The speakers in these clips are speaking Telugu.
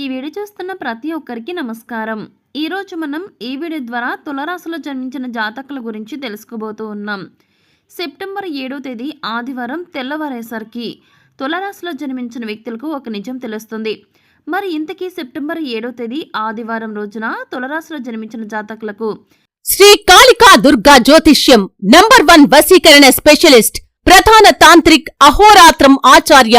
ఈ వీడియో చూస్తున్న ప్రతి ఒక్కరికి నమస్కారం. ఈరోజు మనం ఈ వీడియో ద్వారా తులరాశిలో జన్మించిన జాతకుల గురించి తెలుసుకోబోతూ ఉన్నాం. సెప్టెంబర్ ఏడో తేదీ ఆదివారం తెల్లవారేసరికి తులరాశిలో జన్మించిన వ్యక్తులకు ఒక నిజం తెలుస్తుంది. మరి ఇంతకీ సెప్టెంబర్ ఏడో తేదీ ఆదివారం రోజున తులరాశిలో జన్మించిన జాతకులకు శ్రీ కాళికా దుర్గా జ్యోతిష్యం నంబర్ వన్ వసీకరణ స్పెషలిస్ట్ ప్రధాన తాంత్రిక్ అహోరాత్రం ఆచార్య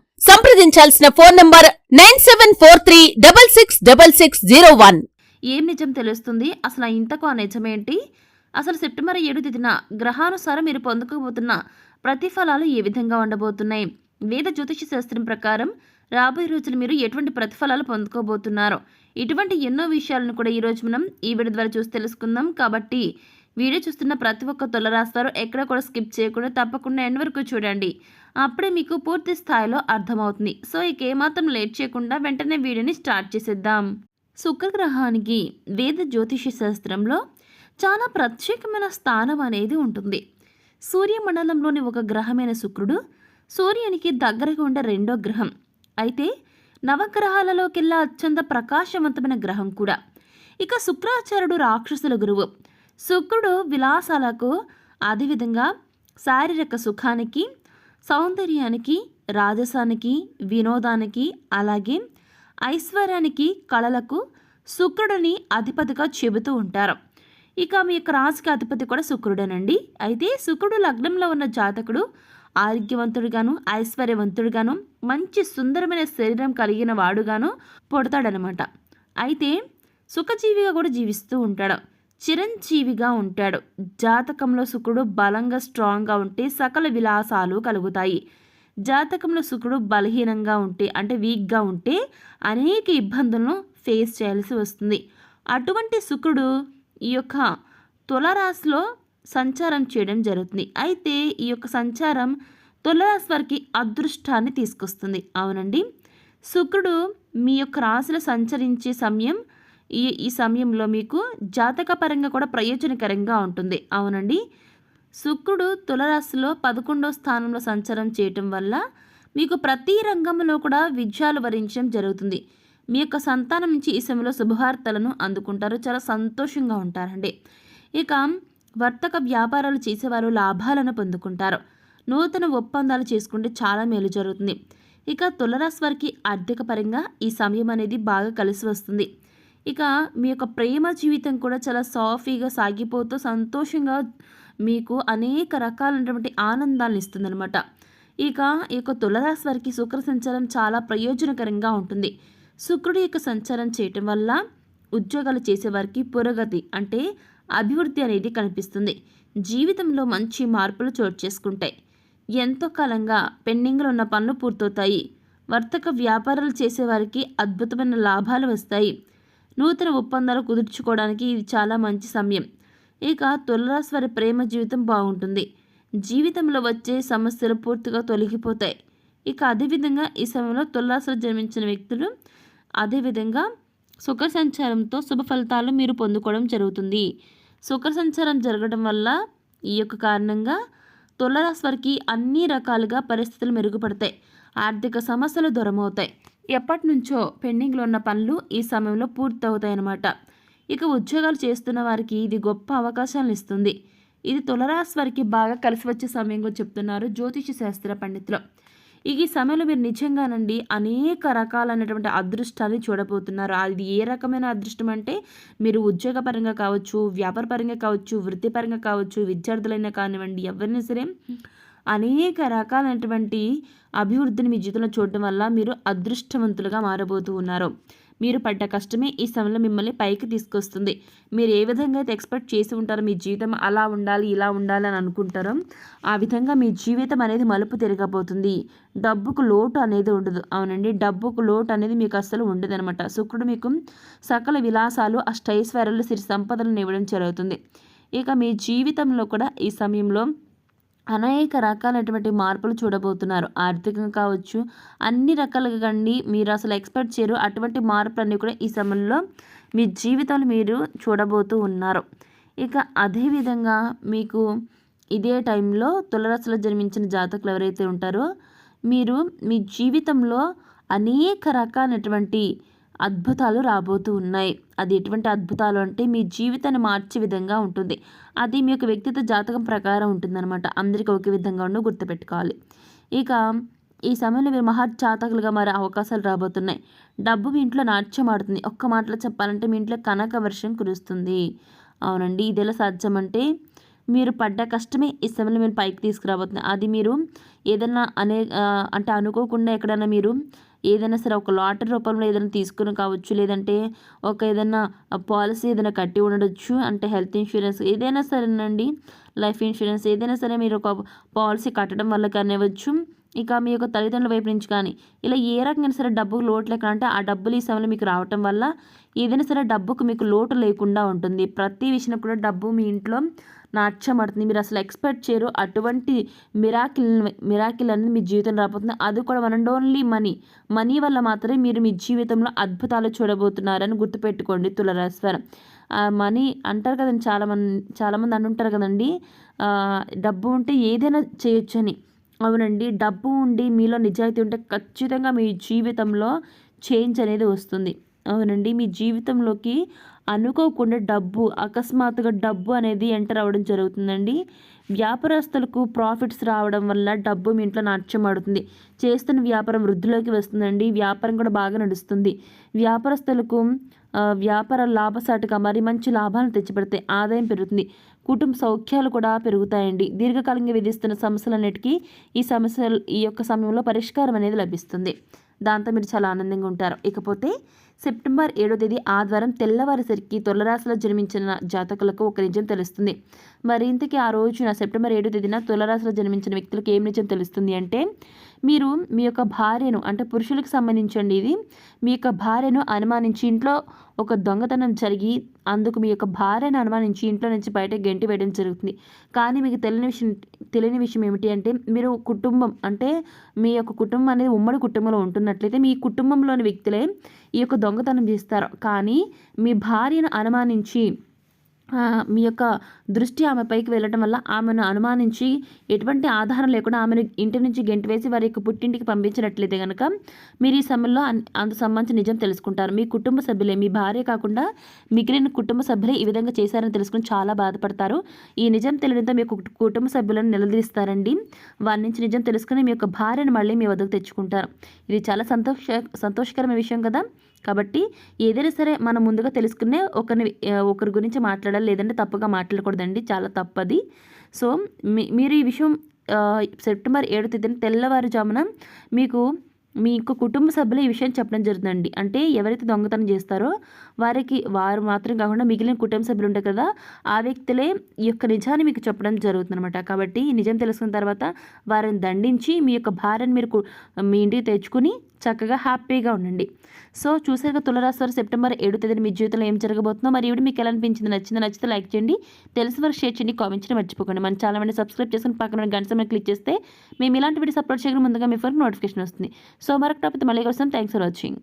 సంప్రదించాల్సిన phone number nine seven four three double six double six zero one. ఏం నిజం తెలుస్తుంది? అసలు ఇంతకు ఆ నిజమేంటి? అసలు సెప్టెంబర్ ఏడు తేదీన గ్రహానుసారం మీరు పొందుకోబోతున్న ప్రతిఫలాలు ఏ విధంగా ఉండబోతున్నాయి? వేద జ్యోతిష శాస్త్రం ప్రకారం రాబోయే రోజులు మీరు ఎటువంటి ప్రతిఫలాలు పొందుకోబోతున్నారు? ఇటువంటి ఎన్నో విషయాలను కూడా ఈరోజు మనం ఈ వీడియో ద్వారా చూసి తెలుసుకుందాం. కాబట్టి వీడియో చూస్తున్న ప్రతి ఒక్క తొలరాస్తారు ఎక్కడ కూడా స్కిప్ చేయకుండా తప్పకుండా ఎండ్ వరకు చూడండి. అప్పుడే మీకు పూర్తి స్థాయిలో అర్థమవుతుంది. సో ఇక ఏమాత్రం లేట్ చేయకుండా వెంటనే వీడియోని స్టార్ట్ చేసేద్దాం. శుక్రగ్రహానికి వేద జ్యోతిష శాస్త్రంలో చాలా ప్రత్యేకమైన స్థానం అనేది ఉంటుంది. సూర్యమండలంలోని ఒక గ్రహమైన శుక్రుడు సూర్యునికి దగ్గరగా ఉండే రెండో గ్రహం. అయితే నవగ్రహాలలోకెల్లా అత్యంత ప్రకాశవంతమైన గ్రహం కూడా. ఇక శుక్రాచార్యుడు రాక్షసుల గురువు. శుక్రుడు విలాసాలకు అదేవిధంగా శారీరక సుఖానికి సౌందర్యానికి రాజసానికి వినోదానికి అలాగే ఐశ్వర్యానికి కళలకు శుక్రుడిని అధిపతిగా చెబుతూ ఉంటారు. ఇక మీ యొక్క రాశికి అధిపతి కూడా శుక్రుడేనండి. అయితే శుక్రుడు లగ్నంలో ఉన్న జాతకుడు ఆరోగ్యవంతుడుగాను ఐశ్వర్యవంతుడుగాను మంచి సుందరమైన శరీరం కలిగిన వాడుగాను పుడతాడనమాట. అయితే సుఖజీవిగా కూడా జీవిస్తూ ఉంటాడు. చిరంజీవిగా ఉంటాడు. జాతకంలో శుక్రుడు బలంగా స్ట్రాంగ్గా ఉంటే సకల విలాసాలు కలుగుతాయి. జాతకంలో శుక్రుడు బలహీనంగా ఉంటే అంటే వీక్గా ఉంటే అనేక ఇబ్బందులను ఫేస్ చేయాల్సి వస్తుంది. అటువంటి శుక్రుడు ఈ యొక్క తులరాశిలో సంచారం చేయడం జరుగుతుంది. అయితే ఈ యొక్క సంచారం తులరాశి వారికి అదృష్టాన్ని తీసుకొస్తుంది. అవునండి. శుక్రుడు మీ యొక్క రాశిలో సంచరించే సమయం ఈ ఈ సమయంలో మీకు జాతకపరంగా కూడా ప్రయోజనకరంగా ఉంటుంది. అవునండి. శుక్రుడు తులరాశిలో పదకొండో స్థానంలో సంచారం చేయటం వల్ల మీకు ప్రతి రంగంలో కూడా విజయాలు వరించడం జరుగుతుంది. మీ యొక్క సంతానం నుంచి ఈ సమయంలో శుభవార్తలను అందుకుంటారు. చాలా సంతోషంగా ఉంటారండి. ఇక వర్తక వ్యాపారాలు చేసేవారు లాభాలను పొందుకుంటారు. నూతన ఒప్పందాలు చేసుకుంటే చాలా మేలు జరుగుతుంది. ఇక తులరాశి వారికి ఆర్థిక పరంగా ఈ సమయం అనేది బాగా కలిసి వస్తుంది. ఇక మీ యొక్క ప్రేమ జీవితం కూడా చాలా సాఫీగా సాగిపోతూ సంతోషంగా మీకు అనేక రకాలైనటువంటి ఆనందాలను ఇస్తుందనమాట ఇక ఈ యొక్క తులరాశి వారికి శుక్ర సంచారం చాలా ప్రయోజనకరంగా ఉంటుంది. శుక్రుడి యొక్క సంచారం చేయటం వల్ల ఉద్యోగాలు చేసేవారికి పురోగతి అంటే అభివృద్ధి అనేది కనిపిస్తుంది. జీవితంలో మంచి మార్పులు చోటు చేసుకుంటాయి. ఎంతో కాలంగా పెండింగ్లో ఉన్న పనులు పూర్తవుతాయి. వర్తక వ్యాపారాలు చేసేవారికి అద్భుతమైన లాభాలు వస్తాయి. నూతన ఒప్పందాలు కుదుర్చుకోవడానికి ఇది చాలా మంచి సమయం. ఇక తులరాశి వారి ప్రేమ జీవితం బాగుంటుంది. జీవితంలో వచ్చే సమస్యలు పూర్తిగా తొలగిపోతాయి. ఇక అదేవిధంగా ఈ సమయంలో తులరాశిలో జన్మించిన వ్యక్తులు అదేవిధంగా సుఖ సంచారంతో శుభ ఫలితాలు మీరు పొందుకోవడం జరుగుతుంది. సుఖ సంచారం జరగడం వల్ల ఈ యొక్క కారణంగా తులరాశి వారికి అన్ని రకాలుగా పరిస్థితులు మెరుగుపడతాయి. ఆర్థిక సమస్యలు దూరమవుతాయి. ఎప్పటి నుంచో పెండింగ్లో ఉన్న పనులు ఈ సమయంలో పూర్తవుతాయి అన్నమాట ఇక ఉద్యోగాలు చేస్తున్న వారికి ఇది గొప్ప అవకాశాలను ఇస్తుంది. ఇది తులరాశి వారికి బాగా కలిసి వచ్చే సమయంగా చెప్తున్నారు జ్యోతిష శాస్త్ర పండితులు. ఇక ఈ సమయంలో మీరు నిజంగానండి అనేక రకాలైనటువంటి అదృష్టాన్ని చూడబోతున్నారు. అది ఏ రకమైన అదృష్టం అంటే మీరు ఉద్యోగపరంగా కావచ్చు వ్యాపారపరంగా కావచ్చు వృత్తిపరంగా కావచ్చు విద్యార్థులైనా కానివ్వండి ఎవరైనా సరే అనేక రకాలైనటువంటి అభివృద్ధిని మీ జీవితంలో చూడటం వల్ల మీరు అదృష్టవంతులుగా మారబోతూ ఉన్నారు. మీరు పడ్డ కష్టమే ఈ సమయంలో మిమ్మల్ని పైకి తీసుకొస్తుంది. మీరు ఏ విధంగా అయితే ఎక్స్పెక్ట్ చేసి ఉంటారో మీ జీవితం అలా ఉండాలి ఇలా ఉండాలి అని అనుకుంటారో ఆ విధంగా మీ జీవితం అనేది మలుపు తిరగబోతుంది. డబ్బుకు లోటు అనేది ఉండదు. అవునండి డబ్బుకు లోటు అనేది మీకు అస్సలు ఉండదు అనమాట శుక్రుడు మీకు సకల విలాసాలు అష్టైశ్వర్యాలు సిరి సంపదలను ఇవ్వడం జరుగుతుంది. ఇక మీ జీవితంలో కూడా ఈ సమయంలో అనేక రకాలైనటువంటి మార్పులు చూడబోతున్నారు. ఆర్థికంగా కావచ్చు అన్ని రకాలుగా కండి మీరు అసలు ఎక్స్పెక్ట్ చేయరు. అటువంటి మార్పులన్నీ కూడా ఈ సమయంలో మీ జీవితంలో మీరు చూడబోతూ ఉన్నారు. ఇక అదేవిధంగా మీకు ఇదే టైంలో తులరాశిలో జన్మించిన జాతకులు ఎవరైతే ఉంటారో మీరు మీ జీవితంలో అనేక రకాలైనటువంటి అద్భుతాలు రాబోతూ ఉన్నాయి. అది ఎటువంటి అద్భుతాలు అంటే మీ జీవితాన్ని మార్చే విధంగా ఉంటుంది. అది మీ యొక్క వ్యక్తిత్వ జాతకం ప్రకారం ఉంటుందన్నమాట. అందరికీ ఒకే విధంగా ఉండవు గుర్తుపెట్టుకోవాలి. ఇక ఈ సమయంలో మీరు మహర్జాతకులుగా మారే అవకాశాలు రాబోతున్నాయి. డబ్బు మీ ఇంట్లో నాట్యం ఆడుతుంది. ఒక్క మాటలో చెప్పాలంటే మీ ఇంట్లో కనక వర్షం కురుస్తుంది. అవునండి ఇది ఎలా సాధ్యం అంటే మీరు పడ్డ కష్టమే ఈ సమయంలో మీరు పైకి తీసుకురాబోతుంది అది మీరు ఏదైనా అనే అంటే అనుకోకుండా ఎక్కడైనా మీరు ఏదైనా సరే ఒక లాటరీ రూపంలో ఏదైనా తీసుకుని కావచ్చు లేదంటే ఒక ఏదైనా పాలసీ ఏదైనా కట్టి ఉండొచ్చు అంటే హెల్త్ ఇన్సూరెన్స్ ఏదైనా సరేనండి లైఫ్ ఇన్సూరెన్స్ ఏదైనా సరే మీరు ఒక పాలసీ కట్టడం వల్ల కానివ్వచ్చు ఇక మీ యొక్క తల్లిదండ్రుల వైపు నుంచి కానీ ఇలా ఏ రకంగా సరే డబ్బుకు లోటు లేకుండా అంటే ఆ డబ్బులు ఈ సమయంలో మీకు రావటం వల్ల ఏదైనా సరే డబ్బుకు మీకు లోటు లేకుండా ఉంటుంది. ప్రతి విషయంలో కూడా డబ్బు మీ ఇంట్లో నాట్యమడుతుంది మీరు అసలు ఎక్స్పెక్ట్ చేయరు. అటువంటి మిరాకిల్ మిరాకిల్ అనేది మీ జీవితం రాబోతుంది. అది కూడా one and only money money వల్ల మాత్రమే మీరు మీ జీవితంలో అద్భుతాలు చూడబోతున్నారని గుర్తుపెట్టుకోండి తులరాశివారం. మనీ అంటారు కదండి చాలామంది చాలామంది అంటుంటారు కదండి. డబ్బు ఉంటే ఏదైనా చేయొచ్చని. అవునండి డబ్బు ఉండి మీలో నిజాయితీ ఉంటే ఖచ్చితంగా మీ జీవితంలో చేంజ్ అనేది వస్తుంది. అవునండి. మీ జీవితంలోకి అనుకోకుండా డబ్బు అకస్మాత్తుగా డబ్బు అనేది ఎంటర్ అవ్వడం జరుగుతుందండి. వ్యాపారస్తులకు ప్రాఫిట్స్ రావడం వల్ల డబ్బు మీ ఇంట్లో నాట్యం ఆడుతుంది. చేస్తున్న వ్యాపారం వృద్ధిలోకి వస్తుందండి. వ్యాపారం కూడా బాగా నడుస్తుంది. వ్యాపారస్తులకు వ్యాపార లాభసాటుగా మరి మంచి లాభాలను తెచ్చిపెడతాయి ఆదాయం పెరుగుతుంది. కుటుంబ సౌఖ్యాలు కూడా పెరుగుతాయండి. దీర్ఘకాలంగా విధిస్తున్న సమస్యలన్నిటికీ ఈ సమస్యలు ఈ యొక్క సమయంలో పరిష్కారం అనేది లభిస్తుంది. దాంతో మీరు చాలా ఆనందంగా ఉంటారు. ఇకపోతే సెప్టెంబర్ ఏడో తేదీ ఆదివారం తెల్లవారేసరికి తులరాశిలో జన్మించిన జాతకులకు ఒక నిజం తెలుస్తుంది. మరి ఇంతకీ ఆ రోజున సెప్టెంబర్ ఏడో తేదీన తులరాశిలో జన్మించిన వ్యక్తులకు ఏం నిజం తెలుస్తుంది అంటే మీరు మీ యొక్క భార్యను అంటే పురుషులకు సంబంధించండి. ఇది మీ యొక్క భార్యను అనుమానించి ఇంట్లో ఒక దొంగతనం జరిగి అందుకు మీ యొక్క భార్యను అనుమానించి ఇంట్లో నుంచి బయట గెంటి వేయడం జరుగుతుంది. కానీ మీకు తెలియని విషయం తెలియని విషయం ఏమిటి అంటే మీరు కుటుంబం అంటే మీ యొక్క కుటుంబం అనేది ఉమ్మడి కుటుంబంలో ఉంటున్నట్లయితే మీ కుటుంబంలోని వ్యక్తులే ఈ యొక్క దొంగతనం చేస్తారు. కానీ మీ భార్యను అనుమానించి మీ యొక్క దృష్టి ఆమె పైకి వెళ్ళటం వల్ల ఆమెను అనుమానించి ఎటువంటి ఆధారం లేకుండా ఆమెను ఇంటి నుంచి గెంటు వేసి వారి యొక్క పుట్టింటికి పంపించినట్లయితే కనుక మీరు ఈ సమయంలో అంత సంబంధించి నిజం తెలుసుకుంటారు. మీ కుటుంబ సభ్యులే మీ భార్య కాకుండా మిగిలిన కుటుంబ సభ్యులే ఈ విధంగా చేశారని తెలుసుకుని చాలా బాధపడతారు. ఈ నిజం తెలియడంతో మీ కుటుంబ సభ్యులను నిలదీస్తారండి. వారి నుంచి నిజం తెలుసుకుని మీ యొక్క భార్యను మళ్ళీ మీ వద్దకు తెచ్చుకుంటారు. ఇది చాలా సంతోష సంతోషకరమైన విషయం కదా. కాబట్టి ఏదైనా సరే మనం ముందుగా తెలుసుకునే ఒకరిని ఒకరి గురించి మాట్లాడాలి. లేదంటే తప్పుగా మాట్లాడకూడదండి. చాలా తప్పది. సో మీ మీరు ఈ విషయం సెప్టెంబర్ ఏడు తేదీన తెల్లవారుజామున మీకు మీ యొక్క కుటుంబ సభ్యులు ఈ విషయం చెప్పడం జరుగుతుందండి. అంటే ఎవరైతే దొంగతనం చేస్తారో వారికి వారు మాత్రం కాకుండా మిగిలిన కుటుంబ సభ్యులు ఉంటారు కదా ఆ వ్యక్తులే ఈ యొక్క నిజాన్ని మీకు చెప్పడం జరుగుతుందన్నమాట. కాబట్టి ఈ నిజం తెలుసుకున్న తర్వాత వారిని దండించి మీ యొక్క భార్యను మీరు మీ ఇంటికి తెచ్చుకుని చక్కగా హ్యాపీగా ఉండండి. సో చూసారుగా తులరాశి సెప్టెంబర్ ఏడు తేదీన మీ జీవితంలో ఏం జరగబోతుందో. మరి ఇవి మీకు ఎలా అనిపించింది? నచ్చింది? నచ్చితే లైక్ చేయండి. తెలిసి వారు షేర్ చేయండి. కామెంట్ చేయడం మర్చిపోకండి. మన చాలా మంది సబ్స్క్రైబ్ చేసుకుని పక్కన గంట సమయం క్లిక్ చేస్తే మేము ఇలాంటి వీడియోస్ అప్లోడ్ చేయడం ముందుగా మీ ఫోన్ నోటిఫికేషన్ వస్తుంది. సో మరొక టాపిక్ మళ్ళీ కోసం థ్యాంక్స్ ఫర్ వాచింగ్.